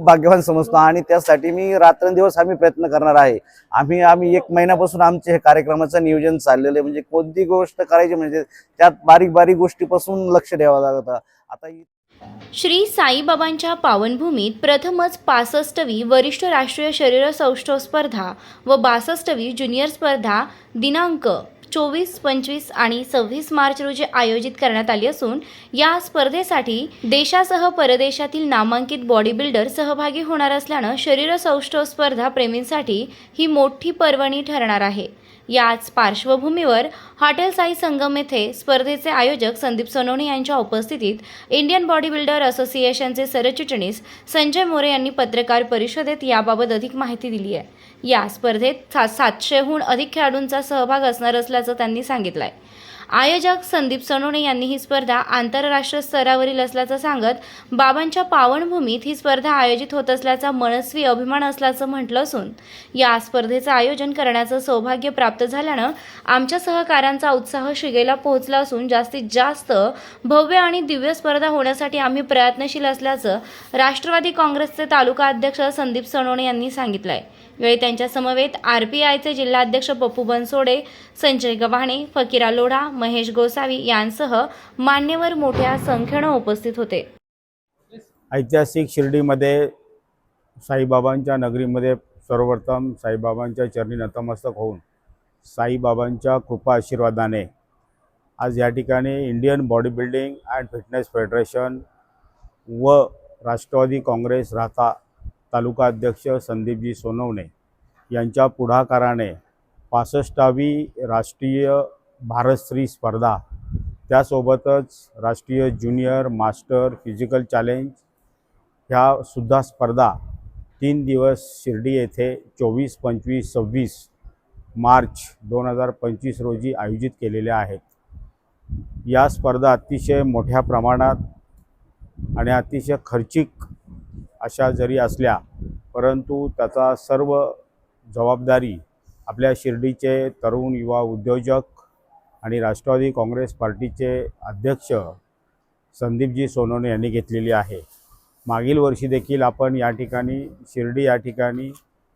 खूप भाग्यवान समजतो आणि त्यासाठी मी रात्रंदिवस आम्ही प्रयत्न करणार आहे. आम्ही आम्ही एक महिन्यापासून आमचे हे कार्यक्रमाचं नियोजन चाललेलं आहे. म्हणजे कोणती गोष्ट करायची म्हणजे त्यात बारीक बारीक गोष्टीपासून लक्ष द्यावं लागतं. आता श्री साईबाबांच्या पावनभूमीत प्रथमच पासष्टवी वरिष्ठ राष्ट्रीय शरीर सौष्ठव स्पर्धा व बासष्टवी ज्युनियर स्पर्धा दिनांक चोवीस पंचवीस आणि सव्वीस मार्च रोजी आयोजित करण्यात आली असून या स्पर्धेसाठी देशासह परदेशातील नामांकित बॉडी बिल्डर सहभागी होणार असल्यानं शरीर सौष्ठव स्पर्धा प्रेमींसाठी ही मोठी पर्वणी ठरणार आहे. याच पार्श्वभूमीवर हॉटेल साई संगम येथे स्पर्धेचे आयोजक संदीप सोनवणे यांच्या उपस्थितीत इंडियन बॉडी बिल्डर असोसिएशनचे सरचिटणीस संजय मोरे यांनी पत्रकार परिषदेत याबाबत अधिक माहिती दिली आहे. या स्पर्धेत सा सातशेहून अधिक खेळाडूंचा सहभाग असणार असल्याचं त्यांनी सांगितलं आहे आयोजक संदीप सनोने यांनी ही स्पर्धा आंतरराष्ट्रीय स्तरावरील असल्याचं सांगत बाबांच्या पावनभूमीत ही स्पर्धा आयोजित होत असल्याचा मनस्वी अभिमान असल्याचं म्हटलं असून या स्पर्धेचं आयोजन करण्याचं सौभाग्य प्राप्त झाल्यानं आमच्या सहकाऱ्यांचा उत्साह शिगेला पोहोचला असून जास्तीत जास्त भव्य आणि दिव्य स्पर्धा होण्यासाठी आम्ही प्रयत्नशील असल्याचं राष्ट्रवादी काँग्रेसचे तालुका अध्यक्ष संदीप सणोणे यांनी सांगितलं आहे वेळी त्यांच्यासमवेत आर पी आयचे जिल्हाध्यक्ष पप्पू बनसोडे संजय गव्हाणे फकीरा लोढा महेश गोसावी यांसह मान्यवर मोठ्या संख्येनं उपस्थित होते. ऐतिहासिक शिर्डीमध्ये साईबाबांच्या नगरीमध्ये सर्वप्रथम साईबाबांच्या चरणी नतमस्तक होऊन साईबाबांच्या कृपा आशीर्वादाने आज या ठिकाणी Indian body building and fitness federation व राष्ट्रवादी काँग्रेस राहता. तालुका अध्यक्ष संदीपजी सोनवणे यांच्या पुढाकाराने पासष्टावी राष्ट्रीय भारतश्री स्पर्धा त्यासोबतच राष्ट्रीय ज्युनियर मास्टर फिजिकल चॅलेंज ह्या सुद्धा स्पर्धा तीन दिवस शिर्डी येथे चोवीस पंचवीस सव्वीस मार्च दोन हजार पंचवीस रोजी आयोजित केलेल्या आहेत. या स्पर्धा अतिशय मोठ्या प्रमाणात आणि अतिशय खर्चिक अशा जरी असल्या परंतु त्याचा सर्व जबाबदारी आपल्या शिर्डीचे तरुण युवा उद्योजक आणि राष्ट्रवादी काँग्रेस पार्टीचे अध्यक्ष संदीपजी सोनवणे यांनी घेतलेली आहे. मागील वर्षी देखील आपण या ठिकाणी शिर्डी या ठिकाणी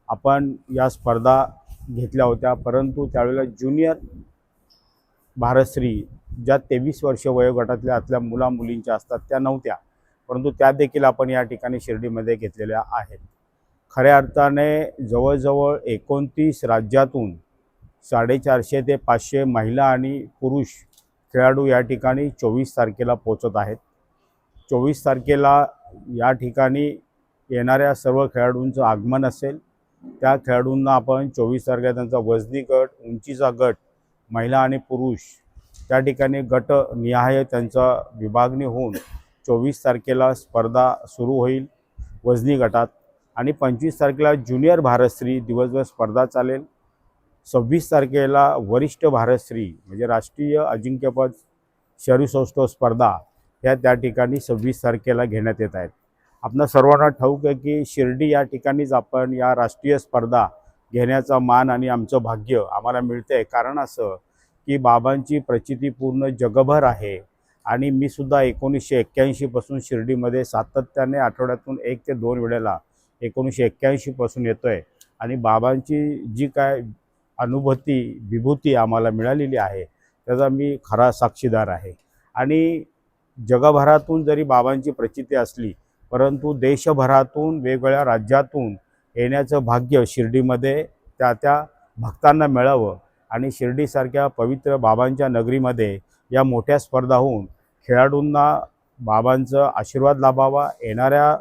आपण या स्पर्धा घेतल्या होत्या परंतु त्यावेळेला ज्युनियर भारतश्री ज्या तेवीस वर्ष वयोगटातल्या आतल्या मुला मुलींच्या असतात त्या नव्हत्या. परंतु त्या देखील आपण या ठिकाणी शिर्डीमध्ये घेतलेल्या आहेत. खऱ्या अर्थाने जवळजवळ एकोणतीस राज्यातून साडेचारशे ते पाचशे महिला आणि पुरुष खेळाडू या ठिकाणी चोवीस तारखेला पोचत आहेत. चोवीस तारखेला या ठिकाणी येणाऱ्या सर्व खेळाडूंचं आगमन असेल. त्या खेळाडूंना आपण चोवीस तारखेला त्यांचा वजनी गट उंचीचा गट महिला आणि पुरुष त्या ठिकाणी गट निहाय त्यांचा विभागणी होऊन चोवीस तारखेला स्पर्धा सुरू होईल वजनी गटात आणि पंचवीस तारखेला ज्युनियर भारतश्री दिवसभर स्पर्धा चालेल. सव्वीस तारखेला वरिष्ठ भारतश्री म्हणजे राष्ट्रीय अजिंक्यपद शरीरसौष्ठव स्पर्धा ह्या त्या ठिकाणी सव्वीस तारखेला घेण्यात येत आहेत. आपणा सर्वांना ठाऊक आहे की शिर्डी या ठिकाणीच आपण या राष्ट्रीय स्पर्धा घेण्याचा मान आणि आमचं भाग्य आम्हाला मिळतं आहे कारण असं की बाबांची प्रचिती पूर्ण जगभर आहे. आणि मी सुद्धा एकोणीसशे एक्क्याऐंशीपासून शिर्डीमध्ये सातत्याने आठवड्यातून एक ते दोन वेळेला एकोणीसशे एक्क्याऐंशीपासून येतो आहे आणि बाबांची जी काय अनुभूती विभूती आम्हाला मिळालेली आहे त्याचा मी खरा साक्षीदार आहे. आणि जगभरातून जरी बाबांची प्रचिती असली परंतु देशभरातून वेगवेगळ्या राज्यातून येण्याचं भाग्य शिर्डीमध्ये त्या त्या भक्तांना मिळावं आणि शिर्डीसारख्या पवित्र बाबांच्या नगरीमध्ये या मोठ्या स्पर्धा होऊन खेळाडूंना बाबांचा आशीर्वाद लाभावा येणाऱ्या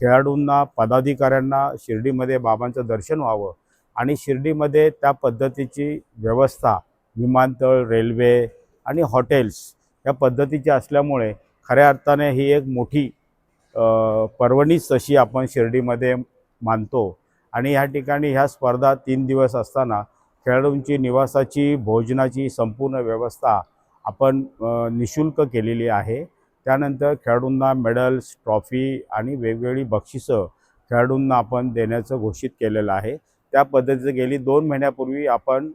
खेळाडूंना पदाधिकाऱ्यांना शिर्डीमध्ये बाबांचं दर्शन व्हावं आणि शिर्डीमध्ये त्या पद्धतीची व्यवस्था विमानतळ रेल्वे आणि हॉटेल्स या पद्धतीची असल्यामुळे खऱ्या अर्थाने ही एक मोठी पर्वणीच तशी आपण शिर्डीमध्ये मानतो. आणि ह्या ठिकाणी ह्या स्पर्धा तीन दिवस असताना खेळाडूंची निवासाची भोजनाची संपूर्ण व्यवस्था आपण निशुल्क केलेली आहे. त्यानंतर खेळाडूंना मेडल्स ट्रॉफी आणि वेगवेगळी बक्षिसं खेळाडूंना आपण देण्याचं घोषित केलेलं आहे. त्या पद्धतीचं गेली दोन महिन्यापूर्वी आपण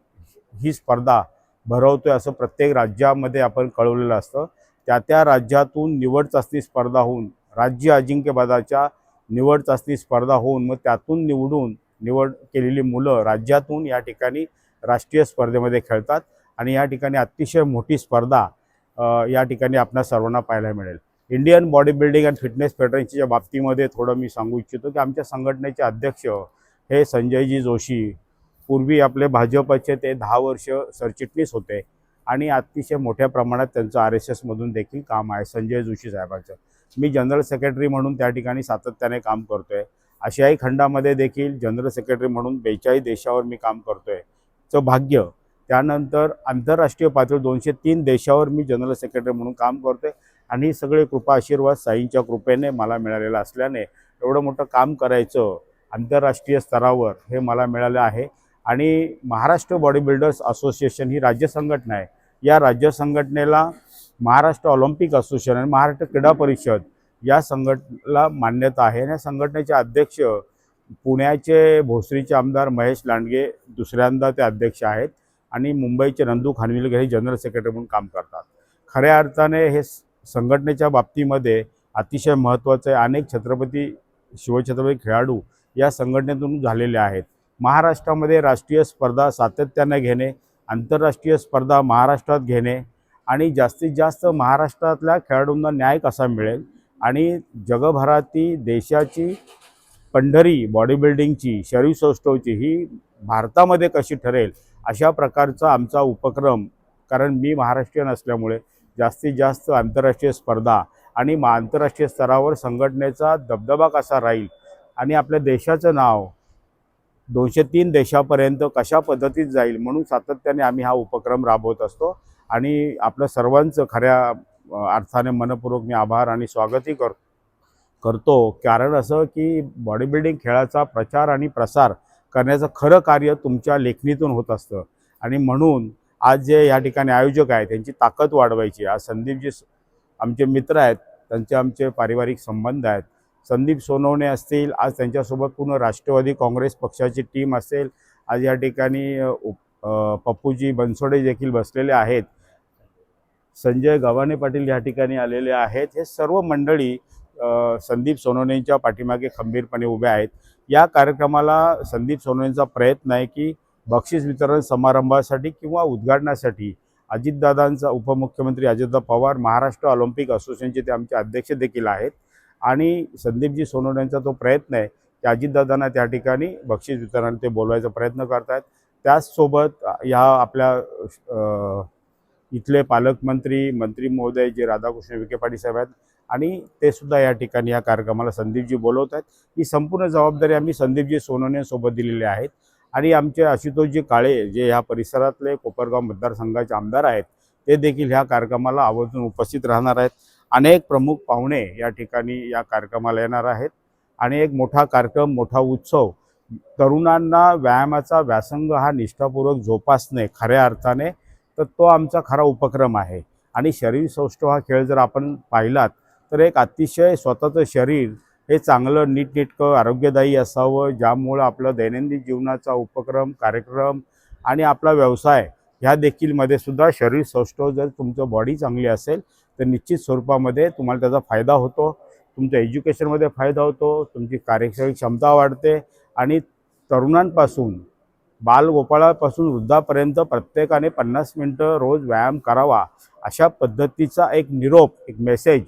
ही स्पर्धा भरवतो आहे असं प्रत्येक राज्यामध्ये आपण कळवलेलं असतं. त्या त्या राज्यातून निवड चाचणी स्पर्धा होऊन राज्य अजिंक्यपदाच्या निवड चाचणी स्पर्धा होऊन मग त्यातून निवडून निवड केलेली मुलं राज्यातून या ठिकाणी राष्ट्रीय स्पर्धेमध्ये खेळतात. आणि या ठिकाणी अतिशय मोठी स्पर्धा या ठिकाणी आपल्या सर्वांना पाहायला मिळेल. Indian body building and fitness फेडरेशनच्या बाबतीमध्ये थोडं मी सांगू इच्छितो की आमच्या संघटनेचे अध्यक्ष हे संजयजी जोशी पूर्वी आपले भाजपचे ते दहा वर्ष सरचिटणीस होते आणि अतिशय मोठ्या प्रमाणात त्यांचं आर एस एसमधून देखील काम आहे संजय जोशी साहेबांचं. मी जनरल सेक्रेटरी म्हणून त्या ठिकाणी सातत्याने काम करतो आहे आशियाई खंडामध्ये देखील जनरल सेक्रेटरी म्हणून बेचाळीस देशावर मी काम करतो आहे चं भाग्य त्यानंतर आंतरराष्ट्रीय पातळी दोनशे तीन देशावर मी जनरल सेक्रेटरी म्हणून काम करतो आहे आणि सगळे कृपा आशीर्वाद साईंच्या कृपेने मला मिळालेला असल्याने एवढं मोठं काम करायचं आंतरराष्ट्रीय स्तरावर हे मला मिळालं आहे. आणि महाराष्ट्र बॉडी बिल्डर्स असोसिएशन ही राज्य संघटना आहे. या राज्य संघटनेला महाराष्ट्र ऑलिम्पिक असोसिएशन आणि महाराष्ट्र क्रीडा परिषद या संघटनेला मान्यता आहे. आणि या संघटनेचे अध्यक्ष पुण्याचे भोसरीचे आमदार महेश लांडगे दुसऱ्यांदा ते अध्यक्ष आहेत. आणि मुंबईचे नंदू खानविलकर हे जनरल सेक्रेटरी म्हणून काम करतात. खऱ्या अर्थाने हे संघटनेच्या बाबतीमध्ये अतिशय महत्त्वाचं आहे. अनेक छत्रपती शिवछत्रपती खेळाडू या संघटनेतून झालेले आहेत. महाराष्ट्रामध्ये राष्ट्रीय स्पर्धा सातत्याने घेणे आंतरराष्ट्रीय स्पर्धा महाराष्ट्रात घेणे आणि जास्तीत जास्त महाराष्ट्रातल्या खेळाडूंना न्याय कसा मिळेल आणि जगभराती देशाची पंढरी बॉडी बिल्डिंगची शरीरसौष्ठवची ही भारतामध्ये कशी ठरेल अशा प्रकारचा आमचा उपक्रम कारण मी महाराष्ट्रीयन असल्यामुळे जास्तीत जास्त आंतरराष्ट्रीय स्पर्धा आणि मग आंतरराष्ट्रीय स्तरावर संघटनेचा दबदबा कसा राहील आणि आपल्या देशाचं नाव दोनशे तीन देशापर्यंत कशा पद्धतीत जाईल म्हणून सातत्याने आम्ही हा उपक्रम राबवत असतो. आणि आपलं सर्वांचं खऱ्या अर्थाने मनपूर्वक मी आभार आणि स्वागतही कर करतो. कारण असं की बॉडी बिल्डिंग खेळाचा प्रचार आणि प्रसार करण्याचं खरं कार्य तुमच्या लेखणीतून होत असतं. आणि म्हणून आज जे या ठिकाणी आयोजक आहेत त्यांची ताकद वाढवायची. आज संदीपजी जे आमचे मित्र आहेत त्यांचे आमचे पारिवारिक संबंध आहेत. संदीप सोनवणे असतील आज त्यांच्यासोबत पूर्ण राष्ट्रवादी काँग्रेस पक्षाची टीम असेल. आज या ठिकाणी उप- पप्पूजी बनसोडे देखील बसलेले आहेत. संजय गव्हाणे पाटील या ठिकाणी आलेले आहेत. हे सर्व मंडळी संदीप सोनवणेंच्या पाठीमागे खंबीरपणे उभे आहेत. या कार्यक्रमाला संदीप सोनवणेंचा प्रयत्न आहे की बक्षीस वितरण समारंभासाठी किंवा उद्घाटनासाठी अजितदादांचा उपमुख्यमंत्री अजितदा पवार महाराष्ट्र ऑलिम्पिक असोसिएशनचे ते आमचे अध्यक्ष देखील आहेत. आणि संदीपजी सोनवण्यांचा तो प्रयत्न आहे की अजितदादांना त्या ठिकाणी बक्षीस वितरण ते बोलवायचा प्रयत्न करत आहेत त्याचसोबत ह्या आपल्या इथले पालकमंत्री मंत्री महोदय जे राधाकृष्ण विखे पाटील साहेब आहेत आणि ते सुद्धा या ठिकाणी या कार्यक्रमाला संदीपजी बोलवत आहेत. ही संपूर्ण जबाबदारी आम्ही संदीपजी सोनवणे सोबत दिलेली आहेत. आणि आमचे आशुतोषजी काळे जे ह्या परिसरातले कोपरगाव मतदारसंघाचे आमदार आहेत ते देखील ह्या कार्यक्रमाला आवर्जून उपस्थित राहणार आहेत. अनेक प्रमुख पाहुणे या ठिकाणी या कार्यक्रमाला येणार आहेत. आणि एक मोठा कार्यक्रम मोठा उत्सव तरुणांना व्यायामाचा व्यासंग हा निष्ठापूर्वक जोपासणे खऱ्या अर्थाने तर तो आमचा खरा उपक्रम आहे. आणि शरीर सौष्ठव हा खेळ जर आपण पाहिलात तर एक अतिशय स्वतःचं शरीर हे चांगलं नीटनेटकं आरोग्यदायी असावं ज्यामुळं आपलं दैनंदिन जीवनाचा उपक्रम कार्यक्रम आणि आपला व्यवसाय ह्या देखीलमध्ये सुद्धा शरीर सौष्ठव जर तुमचं बॉडी चांगली असेल तर निश्चित स्वरूपामध्ये तुम्हाला त्याचा फायदा होतो. तुमच्या एज्युकेशनमध्ये फायदा होतो तुमची कार्यक्षम क्षमता वाढते आणि तरुणांपासून बालगोपाळापासून वृद्धापर्यंत प्रत्येकाने पन्नास मिनटं रोज व्यायाम करावा अशा पद्धतीचा एक निरोप एक मेसेज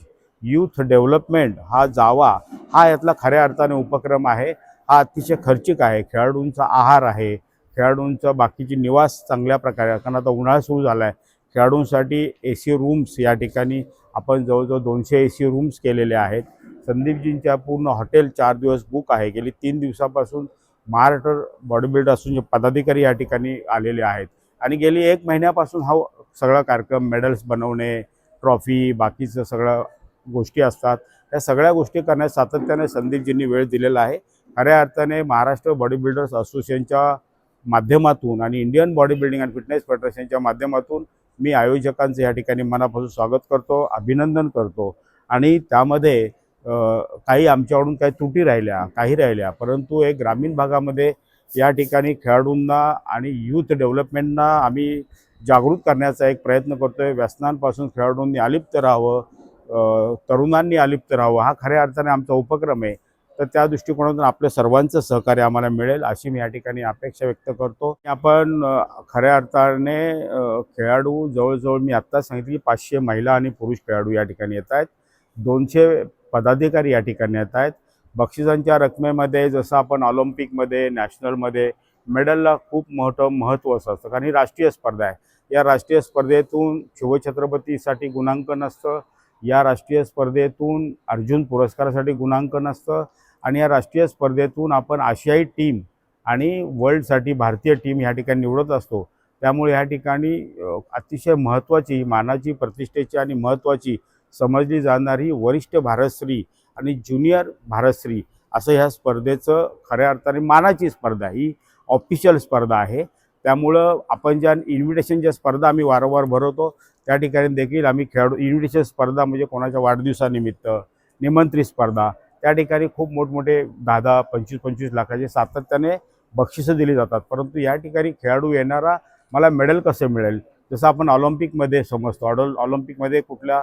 यूथ डेव्हलपमेंट हा जावा हा यातला खऱ्या अर्थाने उपक्रम आहे. हा अतिशय खर्चिक आहे. खेळाडूंचा आहार आहे. खेळाडूंचं बाकीची निवास चांगल्या प्रकारे कारण आता उन्हाळा सुरू झाला आहे खेळाडूंसाठी ए सी रूम्स या ठिकाणी आपण जवळजवळ दोनशे ए सी रूम्स केलेले आहेत. संदीपजींच्या पूर्ण हॉटेल चार दिवस बुक आहे. गेली तीन दिवसापासून महाराष्ट्र बॉडी बिल्डर असून पदाधिकारी या ठिकाणी आलेले आहेत. आणि गेली एक महिन्यापासून हा सगळा कार्यक्रम मेडल्स बनवणे ट्रॉफी बाकीचं सगळं गोष्टी असतात. या सगळ्या गोष्टी करण्यास सातत्याने संदीपजींनी वेळ दिलेला आहे. खऱ्या अर्थाने महाराष्ट्र बॉडी बिल्डर्स असोसिएशनच्या माध्यमातून आणि Indian body building and fitness फेडरेशनच्या माध्यमातून मी आयोजकांचं या ठिकाणी मनापासून स्वागत करतो अभिनंदन करतो. आणि त्यामध्ये काही आमच्याकडून काही त्रुटी राहिल्या काही राहिल्या परंतु एक ग्रामीण भागामध्ये या ठिकाणी खेळाडूंना आणि यूथ डेव्हलपमेंटना आम्ही जागृत करण्याचा एक प्रयत्न करतो आहे व्यसनांपासून खेळाडूंनी अलिप्त राहावं तरुणांनी अलिप्त राहावं. हा खऱ्या अर्थाने आमचा उपक्रम आहे. तर त्या दृष्टिकोनातून आपलं सर्वांचं सहकार्य आम्हाला मिळेल अशी मी या ठिकाणी अपेक्षा व्यक्त करतो. आपण खऱ्या अर्थाने खेळाडू जवळजवळ मी आत्ताच सांगितलं की पाचशे महिला आणि पुरुष खेळाडू या ठिकाणी येत आहेत. दोनशे पदाधिकारी या ठिकाणी येत आहेत. बक्षिसांच्या रकमेमध्ये जसं आपण ऑलिम्पिकमध्ये नॅशनलमध्ये मेडलला खूप मोठं महत्त्व असं असतं. कारण ही राष्ट्रीय स्पर्धा आहे. या राष्ट्रीय स्पर्धेतून शिवछत्रपतीसाठी गुणांकन असतं. या राष्ट्रीय स्पर्धेतून अर्जुन पुरस्कारासाठी गुणांकन असतं आणि या राष्ट्रीय स्पर्धेतून आपण आशियाई टीम आणि वर्ल्डसाठी भारतीय टीम ह्या ठिकाणी निवडत असतो. त्यामुळे ह्या ठिकाणी अतिशय महत्त्वाची मानाची प्रतिष्ठेची आणि महत्त्वाची समजली जाणारी वरिष्ठ भारतश्री आणि ज्युनियर भारतश्री असं ह्या स्पर्धेचं खऱ्या अर्थाने मानाची स्पर्धा ही ऑफिशियल स्पर्धा आहे. त्यामुळं आपण ज्या इन्व्हिटेशन ज्या स्पर्धा आम्ही वारंवार भरवतो त्या ठिकाणी देखील आम्ही खेळाडू इन्व्हिटेशन स्पर्धा म्हणजे कोणाच्या वाढदिवसानिमित्त निमंत्रित स्पर्धा त्या ठिकाणी खूप मोठमोठे दहा दहा पंचवीस पंचवीस लाखाचे सातत्याने बक्षिसं दिली जातात. परंतु या ठिकाणी खेळाडू येणारा मला मेडल कसं मिळेल? जसं आपण ऑलिम्पिकमध्ये समजतो ऑडल ऑलिम्पिकमध्ये कुठल्या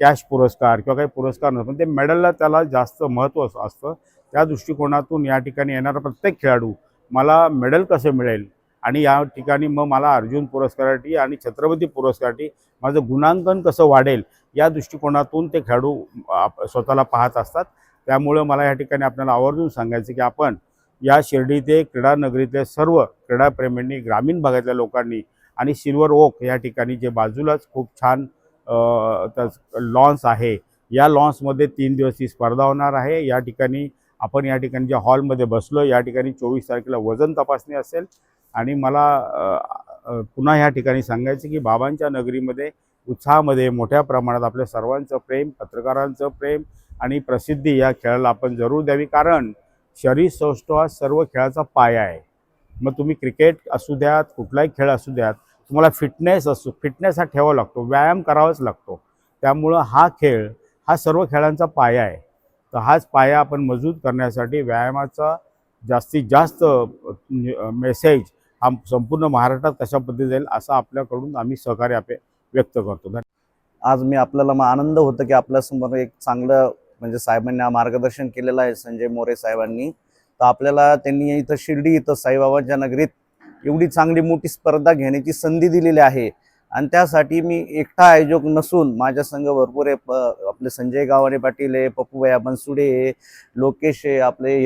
कॅश पुरस्कार किंवा काही पुरस्कार नसतो पण ते मेडलला त्याला जास्त महत्त्व असतं. त्या दृष्टिकोनातून या ठिकाणी येणारा प्रत्येक खेळाडू मला मेडल कसं मिळेल? आणि या ठिकाणी मग मला अर्जुन पुरस्कारासाठी आणि छत्रपती पुरस्कारासाठी माझं गुणांकन कसं वाढेल या दृष्टिकोनातून ते खेळाडू स्वतःला पाहत असतात. त्यामुळं मला या ठिकाणी आपल्याला आवर्जून सांगायचं की आपण या शिर्डी ते क्रीडा सर्व क्रीडाप्रेमींनी ग्रामीण भागातल्या लोकांनी आणि सिल्वर ओक या ठिकाणी जे बाजूलाच खूप छान लॉन्स आहे या लॉन्समध्ये तीन दिवस ही स्पर्धा होणार आहे. या ठिकाणी आपण या ठिकाणी ज्या हॉलमध्ये बसलो या ठिकाणी चोवीस तारखेला वजन तपासणी असेल. आणि मला पुन्हा या ठिकाणी सांगायचं की बाबांच्या नगरीमध्ये उत्साहामध्ये मोठ्या प्रमाणात आपल्या सर्वांचं प्रेम पत्रकारांचं प्रेम आणि प्रसिद्धी या खेळाला आपण जरूर द्यावी. कारण शरीर सौष्ठव हा सर्व खेळाचा पाया आहे. मग तुम्ही क्रिकेट असू द्यात कुठलाही खेळ असू द्यात तुम्हाला फिटनेस असू फिटनेस हा ठेवावा लागतो व्यायाम करावाच लागतो. त्यामुळं हा खेळ हा सर्व खेळांचा पाया आहे. तर हाच पाया आपण मजबूत करण्यासाठी व्यायामाचा जास्तीत जास्त मेसेज हा संपूर्ण महाराष्ट्रात कशा पद्धती जाईल असं आपल्याकडून आम्ही सहकार्य आपे व्यक्त करतो. आज मी आपल्याला आनंद होतो की आपल्यासमोर एक चांगलं म्हणजे साहेबांनी मार्गदर्शन केलेलं आहे संजय मोरे साहेबांनी. तर आपल्याला त्यांनी इथं शिर्डी इथं साईबाबाच्या नगरीत एवढी चांगली मोठी स्पर्धा घेण्याची संधी दिलेली आहे. आणि त्यासाठी मी एकटा आयोजक नसून माझ्या संघ भरपूर आहे. प आपले संजय गावाने पाटील आहे पप्पूभया बनसुडे आहे लोकेश आहे आपले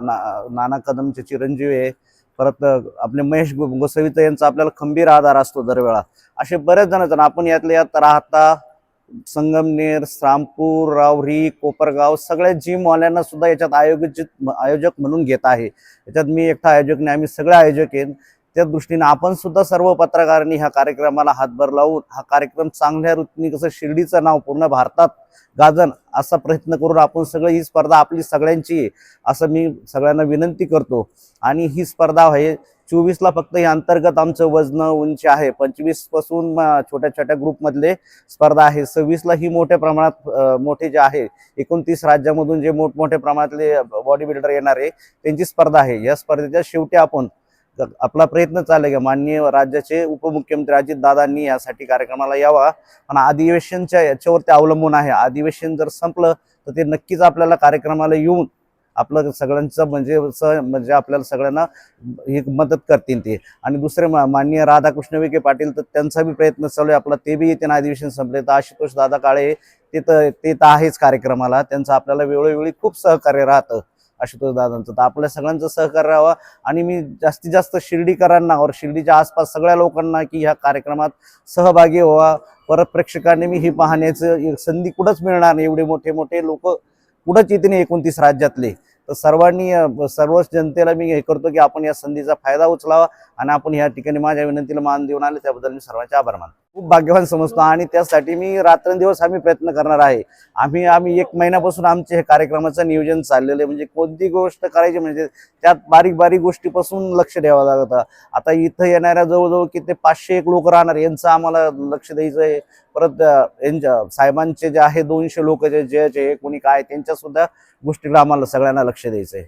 ना नाना कदमचे चिरंजीव आहे. परत आपले महेश गो यांचा आपल्याला खंबीर आधार असतो दरवेळा. असे बरेच जण जण आपण यातले यात राहता संगमनेर श्रामपूर रावरी कोपरगाव सगळ्या जिमवाल्यांना सुद्धा याच्यात आयोजित आयोजक म्हणून घेत आहे. याच्यात मी एकटा आयोजक नाही आम्ही सगळे आयोजक आहेत. त्या दृष्टीने आपण सुद्धा सर्व पत्रकारांनी ह्या कार्यक्रमाला हातभार लावून हा कार्यक्रम चांगल्या रीतीने कसं शिर्डीचं नाव पूर्ण भारतात गाजन असा प्रयत्न करून आपण सगळं ही स्पर्धा आपली सगळ्यांची आहे असं मी सगळ्यांना विनंती करतो. आणि ही स्पर्धा आहे चोवीसला फक्त हे अंतर्गत आमचं वजन उंची आहे. पंचवीसपासून छोट्या छोट्या ग्रुपमधले स्पर्धा आहे. सव्वीसला ही मोठ्या प्रमाणात मोठे जे आहे एकोणतीस राज्यामधून जे मोठमोठ्या प्रमाणातले बॉडी बिल्डर येणार आहे त्यांची स्पर्धा आहे. या स्पर्धेच्या शेवटी आपण आपला प्रयत्न चालू आहे माननीय राज्याचे उपमुख्यमंत्री अजित दादांनी यासाठी कार्यक्रमाला यावा. पण अधिवेशनच्या याच्यावरती अवलंबून आहे. अधिवेशन जर संपलं तर ते नक्कीच आपल्याला कार्यक्रमाला येऊन आपलं सगळ्यांचं म्हणजे म्हणजे आपल्याला सगळ्यांना ही मदत करतील ते. आणि दुसरे माननीय राधाकृष्ण विखे पाटील तर त्यांचा बी प्रयत्न चालू आहे. आपला ते बी येते अधिवेशन संपले तर आशुतोष दादा काळे ते तर ते तर आहेच कार्यक्रमाला. त्यांचं आपल्याला वेळोवेळी खूप सहकार्य राहतं. आशुतोष दादांचं. तर आपल्या सगळ्यांचं सहकार्य राहावा. आणि मी जास्तीत जास्त शिर्डीकरांना और शिर्डीच्या आसपास सगळ्या लोकांना की ह्या कार्यक्रमात सहभागी व्हावा. परत प्रेक्षकांनी मी ही पाहण्याचं एक संधी कुठंच मिळणार नाही. एवढे मोठे मोठे लोक कुठंच येते नाही एकोणतीस राज्यातले. तर सर्वांनी सर्वच जनतेला मी हे करतो की आपण या संधीचा फायदा उचलावा आणि आपण या ठिकाणी माझ्या विनंतीला मान देऊन आले. त्याबद्दल मी सर्वांचे आभार मानतो. खूप भाग्यवान समजतो आणि त्यासाठी मी रात्रंदिवस आम्ही प्रयत्न करणार आहे. आम्ही आम्ही एक महिन्यापासून आमचे हे कार्यक्रमाचं नियोजन चाललेलं आहे. म्हणजे कोणती गोष्ट करायची म्हणजे त्यात बारीक बारीक गोष्टीपासून लक्ष द्यावं लागतं. आता इथं येणाऱ्या जवळजवळ किती पाचशे एक लोक राहणार यांचं आम्हाला लक्ष द्यायचं आहे. परत यांच्या साहेबांचे जे आहे दोनशे लोक जे जे कोणी काय त्यांच्यासुद्धा गोष्टीला आम्हाला सगळ्यांना लक्ष द्यायचं आहे.